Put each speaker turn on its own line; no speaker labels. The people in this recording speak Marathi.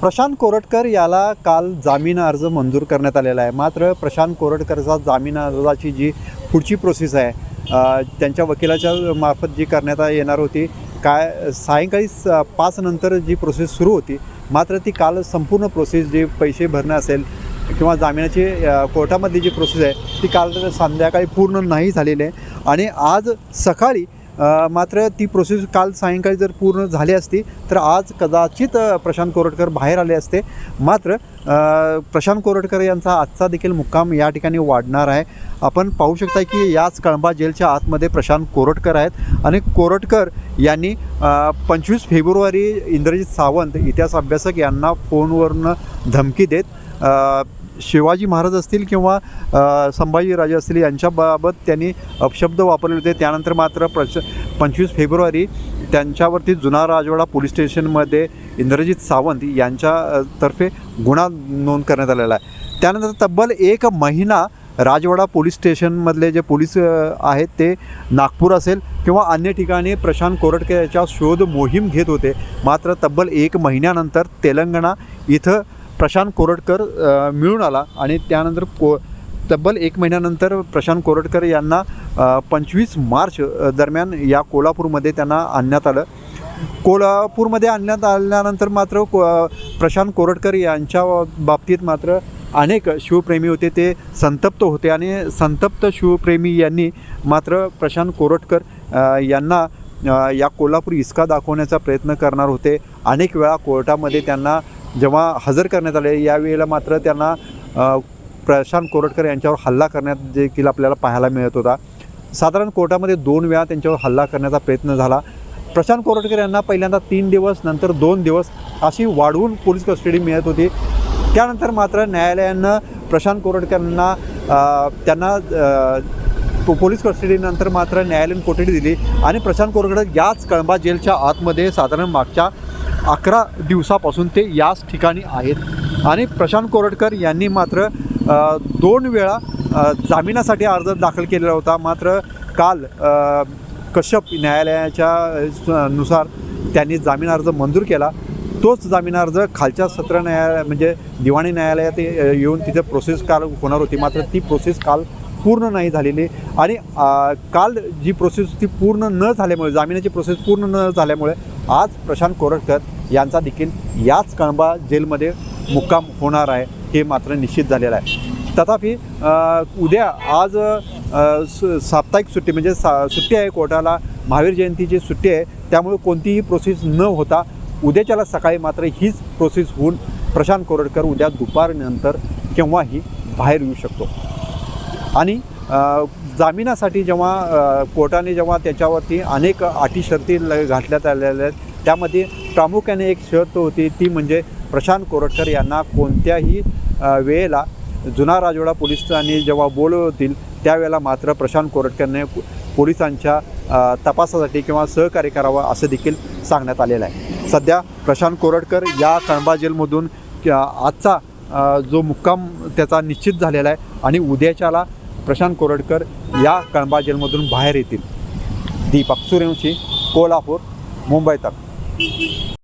प्रशांत कोरटकर याला काल जामीन अर्ज मंजूर करण्यात आलेला आहे. मात्र प्रशांत कोरटकरचा जामीन अर्जाची जी पुढची प्रोसेस आहे त्यांच्या वकिलाच्या मार्फत जी करण्यात येणार होती काय सायंकाळी स पाच नंतर जी प्रोसेस सुरू होती मात्र ती काल संपूर्ण प्रोसेस जे पैसे भरणं असेल किंवा जामिनाची कोर्टामध्ये जी प्रोसेस आहे ती काल संध्याकाळी पूर्ण नाही झालेली आहे. आणि आज सकाळी मात्र ती प्रोसेस काल सायंकाळी जर पूर्ण झाली असती तर आज कदाचित प्रशांत कोरटकर बाहेर आले असते. मात्र प्रशांत कोरटकर यांचा आजचा देखील मुक्काम या ठिकाणी वाढणार आहे. आपण पाहू शकता की याच कळंबा जेलच्या आतमध्ये प्रशांत कोरटकर आहेत. आणि कोरटकर यांनी पंचवीस फेब्रुवारी इंद्रजित सावंत इतिहास अभ्यासक यांना फोनवरून धमकी देत शिवाजी महाराज असतील किंवा संभाजीराजे असतील यांच्याबाबत त्यांनी अपशब्द वापरले होते. त्यानंतर मात्र प्रश पंचवीस फेब्रुवारी त्यांच्यावरती जुना राजवाडा पोलीस स्टेशनमध्ये इंद्रजित सावंत यांच्या तर्फे गुन्हा नोंद करण्यात आलेला आहे. त्यानंतर तब्बल एक महिना राजवाडा पोलीस स्टेशनमधले जे पोलीस आहेत ते नागपूर असेल किंवा अन्य ठिकाणी प्रशांत कोरटकर याच्या शोध मोहीम घेत होते. मात्र तब्बल एक महिन्यानंतर तेलंगणा इथं प्रशांत कोरटकर मिळून आला आणि त्यानंतर को तब्बल एक महिन्यानंतर प्रशांत कोरटकर यांना पंचवीस मार्च दरम्यान या कोल्हापूरमध्ये त्यांना आणण्यात आलं. कोल्हापूरमध्ये आणण्यात आल्यानंतर मात्र को प्रशांत कोरटकर यांच्या बाबतीत मात्र अनेक शिवप्रेमी होते ते संतप्त होते आणि संतप्त शिवप्रेमी यांनी मात्र प्रशांत कोरटकर यांना या कोल्हापूर इस्का दाखवण्याचा प्रयत्न करणार होते. अनेक वेळा कोर्टामध्ये त्यांना जेव्हा हजर करण्यात आले यावेळेला मात्र त्यांना प्रशांत कोरटकर यांच्यावर हल्ला करण्यात देखील आपल्याला पाहायला मिळत होता. साधारण कोर्टामध्ये दोन वेळा त्यांच्यावर हल्ला करण्याचा प्रयत्न झाला. प्रशांत कोरटकर यांना पहिल्यांदा तीन दिवस नंतर दोन दिवस अशी वाढवून पोलीस कस्टडी मिळत होती. त्यानंतर मात्र न्यायालयानं प्रशांत कोरटकरांना त्यांना पोलीस कस्टडीनंतर मात्र न्यायालयीन कोठडी दिली आणि प्रशांत कोरटकर याच कळंबा जेलच्या आतमध्ये साधारण मागच्या अकरा दिवसापासून ते याच ठिकाणी आहेत. आणि प्रशांत कोरटकर यांनी मात्र दोन वेळा जामिनासाठी अर्ज दाखल केलेला होता. मात्र काल कश्यप न्यायालयाच्या नुसार त्यांनी जामीन अर्ज मंजूर केला. तोच जामीन अर्ज खालच्या सत्र न्यायालय म्हणजे दिवाणी न्यायालयात येऊन तिथे प्रोसेस काल होणार होती. मात्र ती प्रोसेस काल पूर्ण नाही झालेली. आणि काल जी प्रोसेस ती पूर्ण न झाल्यामुळे जामिनाची प्रोसेस पूर्ण न झाल्यामुळे आज प्रशांत कोरटकर यांचा देखील याच कळंबा जेलमध्ये मुक्काम होणार आहे हे मात्र निश्चित झालेलं आहे. तथापि उद्या आज सु साप्ताहिक सुट्टी म्हणजे सा सुट्टी आहे कोर्टाला महावीर जयंतीची सुट्टी आहे त्यामुळे कोणतीही प्रोसेस न होता उद्याच्याला सकाळी मात्र हीच प्रोसेस होऊन प्रशांत कोरडकर उद्या दुपारनंतर केव्हाही बाहेर येऊ शकतो. आणि जामिनासाठी जेव्हा कोर्टाने जेव्हा त्याच्यावरती अनेक अटी शर्ती घातल्यात आलेल्या आहेत त्यामध्ये प्रामुख्याने एक शर्त होती ती म्हणजे प्रशांत कोरटकर यांना कोणत्याही वेळेला जुना राजवाडा पोलिसांनी जेव्हा बोलवतील त्यावेळेला मात्र प्रशांत कोरटकरने पोलिसांच्या तपासासाठी किंवा सहकार्य करावं असं देखील सांगण्यात आलेलं आहे. सध्या प्रशांत कोरटकर या कळंबा जेलमधून आजचा जो मुक्काम त्याचा निश्चित झालेला आहे आणि उद्याच्याला प्रशांत कोरडकर या कळंबा जेलमधून बाहेर येतील. दीपक सूर्यवंशी कोल्हापूर मुंबई तक.